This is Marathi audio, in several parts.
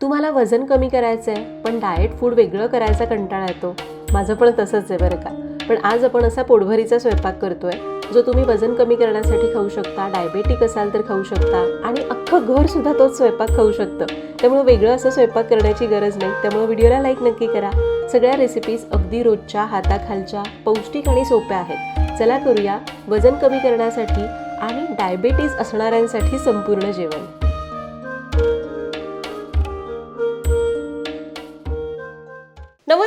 तुम्हाला वजन कमी करायचं आहे पण डाएट फूड वेगळं करायचा कंटाळा येतो. माझं पण तसंच आहे बरं का. पण आज आपण असा पोटभरीचा स्वयंपाक करतोय जो तुम्ही वजन कमी करण्यासाठी खाऊ शकता डायबेटिक असाल तर खाऊ शकता आणि अख्खं घरसुद्धा तोच स्वयंपाक खाऊ शकतं. त्यामुळे वेगळं असं स्वयंपाक करण्याची गरज नाही. त्यामुळे व्हिडिओला लाईक नक्की करा. सगळ्या रेसिपीज अगदी रोजच्या हाताखालच्या पौष्टिक आणि सोप्या आहेत. चला करूया वजन कमी करण्यासाठी आणि डायबेटीज असणाऱ्यांसाठी संपूर्ण जेवण.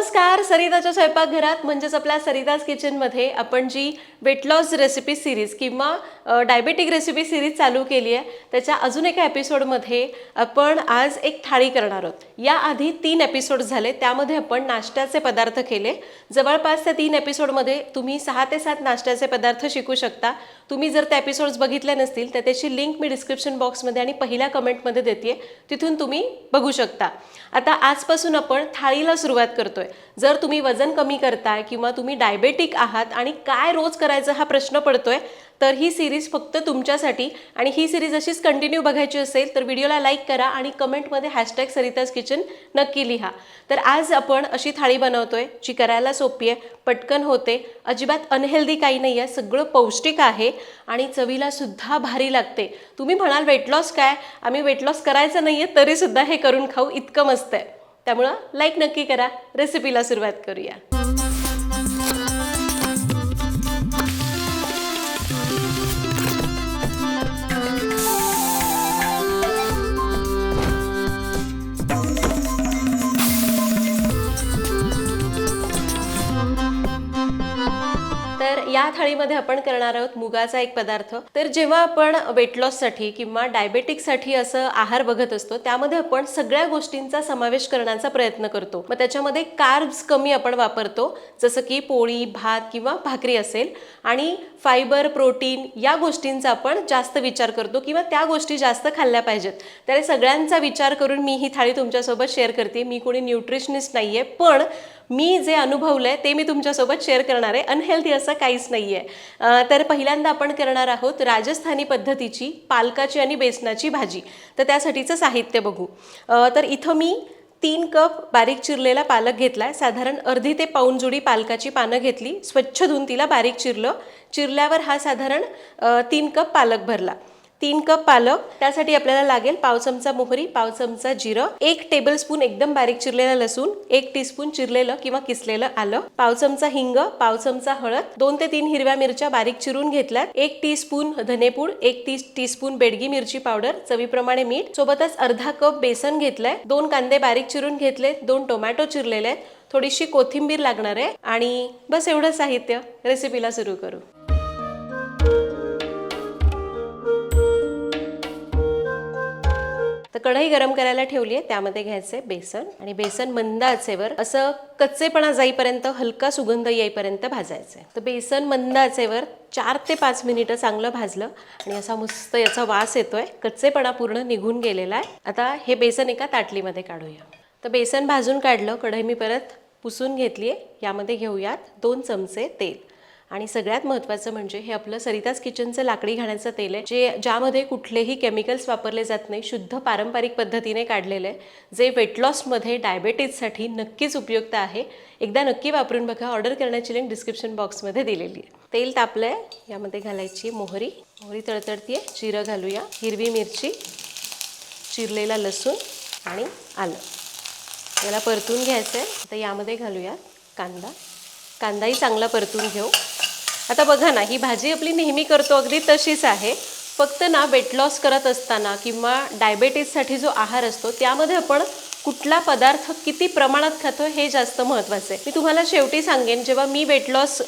नमस्कार सरिताच्या स्वयंपाकघरात म्हणजेच आपल्या सरिताज किचनमध्ये आपण जी वेट लॉस रेसिपी सिरीज किंवा डायबेटिक रेसिपी सिरीज चालू केली आहे त्याच्या अजून एका एपिसोडमध्ये आपण आज एक थाळी करणार आहोत. याआधी तीन एपिसोड झाले त्यामध्ये आपण नाश्त्याचे पदार्थ केले. जवळपास त्या तीन एपिसोडमध्ये तुम्ही सहा ते सात नाश्त्याचे पदार्थ शिकू शकता. तुम्ही जर त्या एपिसोड्स बघितले नसतील तर त्याची लिंक मी डिस्क्रिप्शन बॉक्समध्ये आणि पहिल्या कमेंटमध्ये देते तिथून तुम्ही बघू शकता. आता आजपासून आपण थाळीला सुरुवात करतोय. जर तुम्ही वजन कमी करताय किंवा तुम्ही डायबेटिक आहात आणि काय रोज करायचं हा प्रश्न पडतोय तर ही सिरीज फक्त तुमच्यासाठी. आणि ही सिरीज अशीच कंटिन्यू बघायची असेल तर व्हिडिओला लाईक करा आणि कमेंटमध्ये हॅशटॅग सरिताज किचन नक्की लिहा. तर आज आपण अशी थाळी बनवतोय जी करायला सोपी आहे पटकन होते. अजिबात अनहेल्दी काही नाही आहे सगळं पौष्टिक आहे आणि चवीला सुद्धा भारी लागते. तुम्ही म्हणाल वेट लॉस काय? आम्ही वेट लॉस करायचं नाही आहे तरीसुद्धा हे करून खाऊ इतकं मस्त आहे. त्यामुळं लाईक नक्की करा. रेसिपीला सुरुवात करूया. या थाळीमध्ये आपण करणार आहोत मुगाचा एक पदार्थ. तर जेव्हा आपण वेट लॉससाठी किंवा डायबेटिकसाठी असं आहार बघत असतो त्यामध्ये आपण सगळ्या गोष्टींचा समावेश करण्याचा प्रयत्न करतो. मग त्याच्यामध्ये कार्ब्स कमी आपण वापरतो जसं की पोळी भात किंवा भाकरी असेल. आणि फायबर प्रोटीन या गोष्टींचा आपण जास्त विचार करतो किंवा त्या गोष्टी जास्त खाल्ल्या पाहिजेत. तर सगळ्यांचा विचार करून मी ही थाळी तुमच्यासोबत शेअर करते. मी कोणी न्यूट्रिशनिस्ट नाही आहे पण मी जे अनुभवलं आहे ते मी तुमच्यासोबत शेअर करणार आहे. अनहेल्दी असं काहीच नाही आहे तर पहिल्यांदा आपण करणार आहोत राजस्थानी पद्धतीची पालकाची आणि बेसनाची भाजी. तर त्यासाठीचं साहित्य बघू. तर इथं मी तीन कप बारीक चिरलेला पालक घेतला आहे साधारण अर्धी ते पाऊण जुडी पालकाची पानं घेतली. स्वच्छ धुवून तिला बारीक चिरलं. चिरल्यावर हा साधारण तीन कप पालक भरला. तीन कप पालक त्यासाठी आपल्याला लागेल पाव चमचा मोहरी पाव चमचा जिरं एक टेबल स्पून एकदम बारीक चिरलेला लसूण एक टीस्पून चिरलेलं किंवा किसलेलं आलं पाव चमचा हिंग पाव चमचा हळद दोन ते तीन हिरव्या मिरच्या बारीक चिरून घेतल्यात एक टीस्पून धनेपूड एक टी टीस्पून बेडगी मिरची पावडर चवीप्रमाणे मीठ सोबतच अर्धा कप बेसन घेतलंय दोन कांदे बारीक चिरून घेतले दोन टोमॅटो चिरलेले आहेत थोडीशी कोथिंबीर लागणार आहे आणि बस एवढं साहित्य. रेसिपीला सुरू करू. कढई गरम करायला ठेवली आहे त्यामध्ये घ्यायचे बेसन आणि बेसन मंद आचेवर असं कच्चेपणा जाईपर्यंत हलका सुगंध येईपर्यंत भाजायचं. आहे तर बेसन मंद आचेवर चार ते पाच मिनिटं चांगलं भाजलं आणि असा मस्त याचा वास येतोय. कच्चेपणा पूर्ण निघून गेलेला आहे. आता हे बेसन एका ताटलीमध्ये काढूया. तर बेसन भाजून काढलं कढई मी परत पुसून घेतली आहे यामध्ये घेऊयात दोन चमचे तेल. आणि सगळ्यात महत्त्वाचं म्हणजे हे आपलं सरिताज किचनचं लाकडी घाण्याचं तेल आहे जे ज्यामध्ये कुठलेही केमिकल्स वापरले जात नाही शुद्ध पारंपरिक पद्धतीने काढलेलं आहे जे वेट लॉसमध्ये डायबेटीजसाठी नक्कीच उपयुक्त आहे. एकदा नक्की वापरून बघा ऑर्डर करण्याची लिंक डिस्क्रिप्शन बॉक्समध्ये दिलेली आहे. तेल तापलं आहे यामध्ये घालायची मोहरी. मोहरी तळतळती आहे जिरं घालूया. हिरवी मिरची चिरलेला लसूण आणि आलं. याला परतून घ्यायचं आहे आता यामध्ये घालूया कांदा. कांदाही चांगला परतून घेऊ. आता बघा ना ही भाजी आपली नेहमी करतो अगदी तशीच आहे. फक्त ना वेट लॉस करत असताना किंवा डायबेटीजसाठी जो आहार असतो त्यामध्ये आपण कुठला पदार्थ किती प्रमाणात खातो हे जास्त महत्त्वाचं आहे. मी तुम्हाला शेवटी सांगेन जेव्हा मी वेट लॉस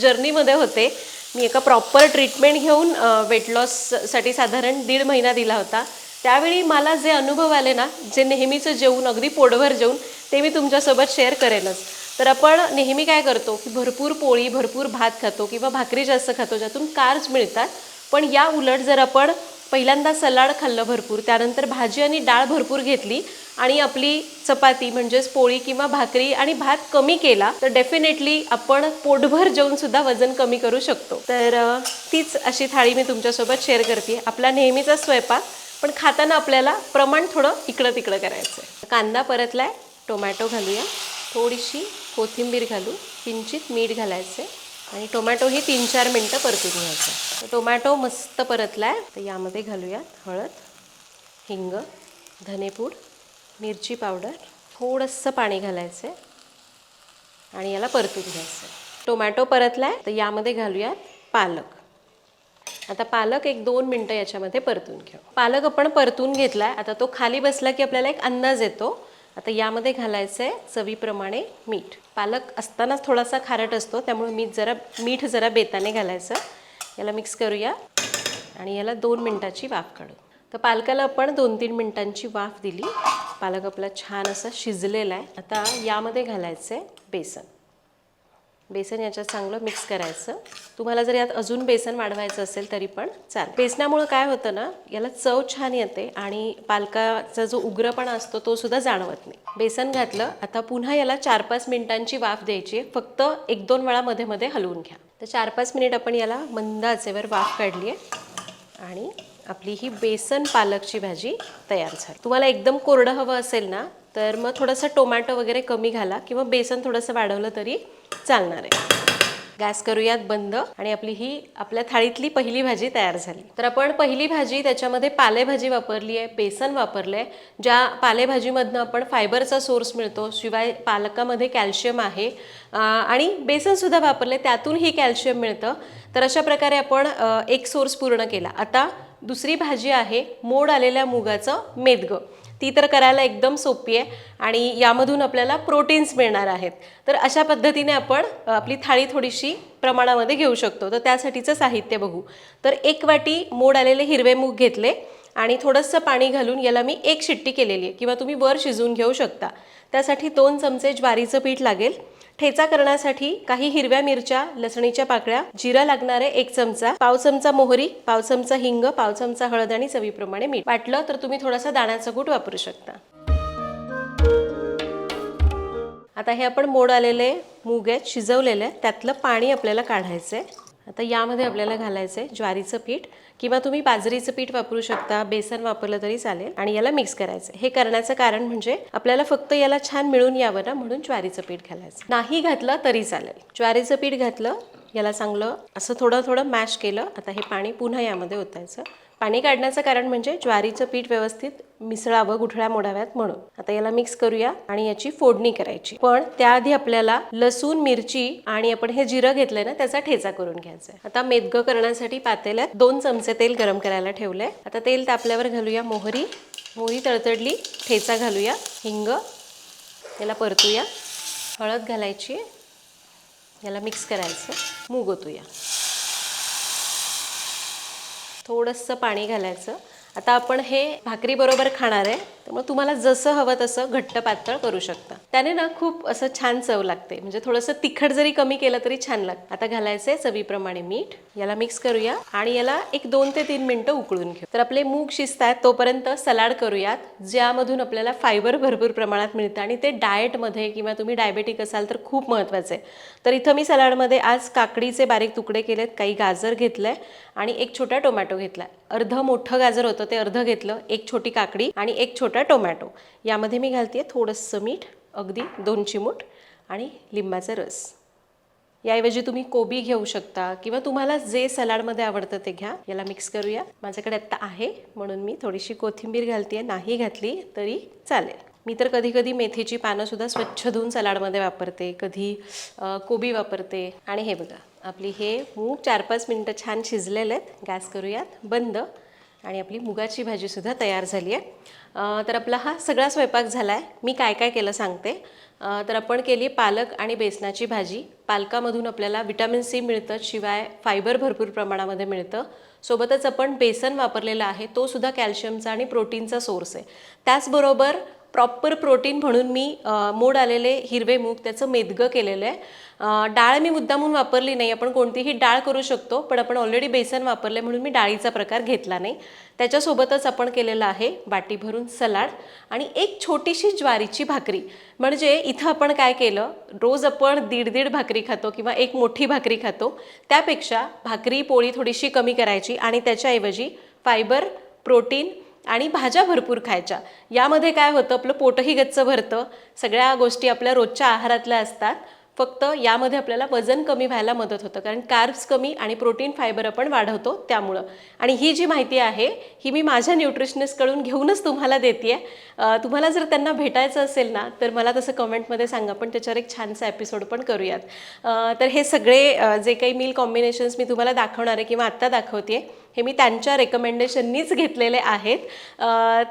जर्नीमध्ये होते मी एका प्रॉपर ट्रीटमेंट घेऊन वेट लॉससाठी साधारण दीड महिना दिला होता. त्यावेळी मला जे अनुभव आले ना जे नेहमीचं जेवून अगदी पोटभर जेवून ते मी तुमच्यासोबत शेअर करेनच तर आपण नेहमी काय करतो की भरपूर पोळी भरपूर भात खातो किंवा भाकरी जास्त खातो ज्यातून कार्ब्स मिळतात. पण या उलट जर आपण पहिल्यांदा सलाड खाल्लं भरपूर त्यानंतर भाजी आणि डाळ भरपूर घेतली आणि आपली चपाती म्हणजेच पोळी किंवा भाकरी आणि भात कमी केला तर डेफिनेटली आपण पोटभर जेवून सुद्धा वजन कमी करू शकतो. तर तीच अशी थाळी मी तुमच्यासोबत शेअर करते. आपला नेहमीचा स्वयंपाक पण खाताना आपल्याला प्रमाण थोडं इकडं तिकडं करायचं आहे कांदा परतलाय टोमॅटो घालूया. थोडीशी कोथिंबीर घालू किंचित मीठ घालायचं आहे आणि टोमॅटो ही तीन चार मिनटं परतून घ्यायचं तर टोमॅटो मस्त परतला आहे तर यामध्ये घालूयात हळद हिंग धनेपूड मिरची पावडर थोडंसं पाणी घालायचं आहे आणि याला परतून घ्यायचं टोमॅटो परतला आहे तर यामध्ये घालूयात पालक. आता पालक एक दोन मिनटं याच्यामध्ये परतून घेऊ. पालक आपण परतून घेतला आहे आता तो खाली बसला की आपल्याला एक अंदाज येतो. आता यामध्ये घालायचं आहे चवीप्रमाणे मीठ. पालक असतानाच थोडासा खारट असतो त्यामुळे मीठ जरा मीठ जरा बेताने घालायचं. याला मिक्स करूया. आणि याला दोन मिनटाची वाफ काढू. तर पालकाला आपण दोन तीन मिनटांची वाफ दिली. पालक आपला छान असा शिजलेला आहे. आता यामध्ये घालायचं आहे बेसन. बेसन याच्यात चांगलं मिक्स करायचं. तुम्हाला जर यात अजून बेसन वाढवायचं असेल तरी पण चाल बेसनामुळं काय होतं ना याला चव छान येते आणि पालकाचा जो उग्रपणा असतो तो सुद्धा जाणवत नाही. बेसन घातलं आता पुन्हा याला चार पाच मिनिटांची वाफ द्यायची आहे. फक्त एक दोन वेळा मध्ये मध्ये हलवून घ्या. तर चार पाच मिनिट आपण याला मंद आचेवर वाफ काढली आहे. आणि आपली ही बेसन पालकची भाजी तयार झाली. तुम्हाला एकदम कोरडं हवं असेल ना तर मग थोडंसं टोमॅटो वगैरे कमी घाला किंवा बेसन थोडंसं वाढवलं तरी चालणार आहे. गॅस करूयात बंद आणि आपली ही आपल्या थाळीतली पहिली भाजी तयार झाली. तर आपण पहिली भाजी त्याच्यामध्ये पालेभाजी वापरली आहे बेसन वापरलं आहे ज्या पालेभाजीमधनं आपण फायबरचा सोर्स मिळतो शिवाय पालकामध्ये कॅल्शियम आहे आणि बेसनसुद्धा वापरले त्यातूनही कॅल्शियम मिळतं. तर अशा प्रकारे आपण एक सोर्स पूर्ण केला. आता दुसरी भाजी आहे मोड आलेल्या मुगाचं मेदगं. ती तर करायला एकदम सोपी आहे आणि यामधून आपल्याला प्रोटीन्स मिळणार आहेत. तर अशा पद्धतीने आपण आपली थाळी थोडीशी प्रमाणामध्ये घेऊ शकतो. तर त्यासाठीचं साहित्य बघू. तर एक वाटी मोड आलेले हिरवे मूग घेतले आणि थोडंसं पाणी घालून याला मी एक शिट्टी केलेली आहे किंवा तुम्ही वर शिजवून घेऊ शकता. त्यासाठी दोन चमचे ज्वारीचं पीठ लागेल. ठेचा करण्यासाठी काही हिरव्या मिरच्या लसणीच्या पाकळ्या जिरा लागणारे एक चमचा पाव चमचा मोहरी पाव चमचा हिंग पाव चमचा हळद आणि चवीप्रमाणे मीठ. वाटलं तर तुम्ही थोडासा दाण्याचा कूट वापरू शकता. आता हे आपण मोड आलेले मूग आहेत शिजवलेले त्यातलं पाणी आपल्याला काढायचं आहे आता यामध्ये आपल्याला घालायचं आहे ज्वारीचं पीठ किंवा तुम्ही बाजरीचं पीठ वापरू शकता बेसन वापरलं तरी चालेल आणि याला मिक्स करायचं हे करण्याचं कारण म्हणजे आपल्याला फक्त याला छान मिळून यावं ना म्हणून ज्वारीचं पीठ घालायचं. नाही घातलं तरी चालेल. ज्वारीचं पीठ घातलं याला चांगलं असं थोडं थोडं मॅश केलं. आता हे पाणी पुन्हा यामध्ये ओतायचं. पाणी काढण्याचं कारण म्हणजे ज्वारीचं पीठ व्यवस्थित मिसळावं गुठळ्या मोडाव्यात म्हणून. आता याला मिक्स करूया आणि याची फोडणी करायची. पण त्याआधी आपल्याला लसूण मिरची आणि आपण हे जिरं घेतलंय ना त्याचा ठेचा करून घ्यायचा आहे. आता मेदगं करण्यासाठी पातेल्यात दोन चमचे तेल गरम करायला ठेवलंय. आता तेल तापल्यावर घालूया मोहरी. मोहरी तळतडली ठेचा घालूया हिंग. याला परतूया. हळद घालायची. याला मिक्स करायचं. मूग ओतूया. थोडंसं पाणी घालायचं. आता आपण हे भाकरी बरोबर खाणार आहे त्यामुळे तुम्हाला जसं हवं तसं घट्ट पातळ करू शकता. त्याने ना खूप असं छान चव लागते. म्हणजे थोडंसं तिखट जरी कमी केलं तरी छान लागतं. आता घालायचंय चवीप्रमाणे मीठ. याला मिक्स करूया आणि याला एक दोन ते तीन मिनटं उकळून घेऊ. तर आपले मूग शिजतात तोपर्यंत सलाड करूयात ज्यामधून आपल्याला फायबर भरपूर प्रमाणात मिळतं आणि ते डाएटमध्ये किंवा तुम्ही डायबेटिक असाल तर खूप महत्त्वाचं आहे. तर इथं मी सलाडमध्ये आज काकडीचे बारीक तुकडे केलेत काही गाजर घेतलंय आणि एक छोटा टोमॅटो घेतला. अर्ध मोठं गाजर होतं ते अर्ध घेतलं एक छोटी काकडी आणि एक छोटा टोमॅटो. यामध्ये मी घालते थोडंसं मीठ अगदी दोन चिमूट आणि लिंबाचा रस. याऐवजी तुम्ही कोबी घेऊ शकता किंवा तुम्हाला जे सलाडमध्ये आवडतं ते घ्या. याला मिक्स करूया. माझ्याकडे आत्ता आहे म्हणून मी थोडीशी कोथिंबीर घालते नाही घातली तरी चालेल. मी तर कधी कधी मेथीची पानंसुद्धा स्वच्छ धुवून सलाडमध्ये वापरते कधी कोबी वापरते. आणि हे बघा. आपली हे मूग चार पाच मिनटं छान शिजलेले आहेत. गॅस करूयात. बंद. आणि आपली मुगाची भाजीसुद्धा तयार झाली आहे. तर आपला हा सगळा स्वयंपाक झाला आहे मी काय काय केलं सांगते. तर आपण केली पालक आणि बेसनाची भाजी. पालकामधून आपल्याला विटॅमिन सी मिळतं शिवाय फायबर भरपूर प्रमाणामध्ये मिळतं. सोबतच आपण बेसन वापरलेलं आहे. तो सुद्धा कॅल्शियमचा आणि प्रोटीनचा सोर्स आहे. त्याचबरोबर प्रॉपर प्रोटीन म्हणून मी मोड आलेले हिरवे मूग त्याचं मेदगं केलेलं आहे. डाळ मी मुद्दामून वापरली नाही आपण कोणतीही डाळ करू शकतो पण आपण ऑलरेडी बेसन वापरले म्हणून मी डाळीचा प्रकार घेतला नाही. त्याच्यासोबतच आपण केलेलं आहे वाटी भरून सलाड आणि एक छोटीशी ज्वारीची भाकरी. म्हणजे इथं आपण काय केलं रोज आपण दीड दीड भाकरी खातो किंवा एक मोठी भाकरी खातो त्यापेक्षा भाकरी पोळी थोडीशी कमी करायची आणि त्याच्याऐवजी फायबर प्रोटीन आणि भाज्या भरपूर खायच्या. यामध्ये काय होतं आपलं पोटही गच्च भरतं. सगळ्या गोष्टी आपल्या रोजच्या आहारातल्या असतात. फक्त यामध्ये आपल्याला वजन कमी व्हायला मदत होतं. कारण कार्ब्स कमी आणि प्रोटीन फायबर आपण वाढवतो त्यामुळं. आणि ही जी माहिती आहे ही मी माझ्या न्यूट्रिशनिस्टकडून घेऊनच तुम्हाला देते आहे तुम्हाला जर त्यांना भेटायचं असेल ना तर मला तसं कमेंटमध्ये सांगा. पण त्याच्यावर एक छानसा एपिसोड पण करूयात. तर हे सगळे जे काही मील कॉम्बिनेशन्स मी तुम्हाला दाखवणार आहे किंवा आत्ता दाखवते हे मी त्यांच्या रेकमेंडेशननीच घेतलेले आहेत.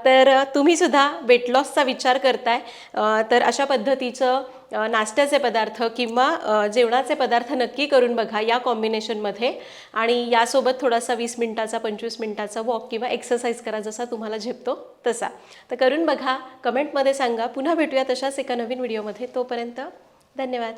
तर तुम्हीसुद्धा वेट लॉसचा विचार करताय. तर अशा पद्धतीचं नाश्त्याचे पदार्थ किंवा जेवणाचे पदार्थ नक्की करून बघा या कॉम्बिनेशनमध्ये आणि यासोबत थोडासा वीस मिनिटाचा पंचवीस मिनिटाचा वॉक किंवा एक्सरसाइज करा जसा तुम्हाला झेपतो तसा. तर करून बघा कमेंटमध्ये सांगा. पुन्हा भेटूया तशाच एका नवीन व्हिडिओमध्ये तोपर्यंत धन्यवाद.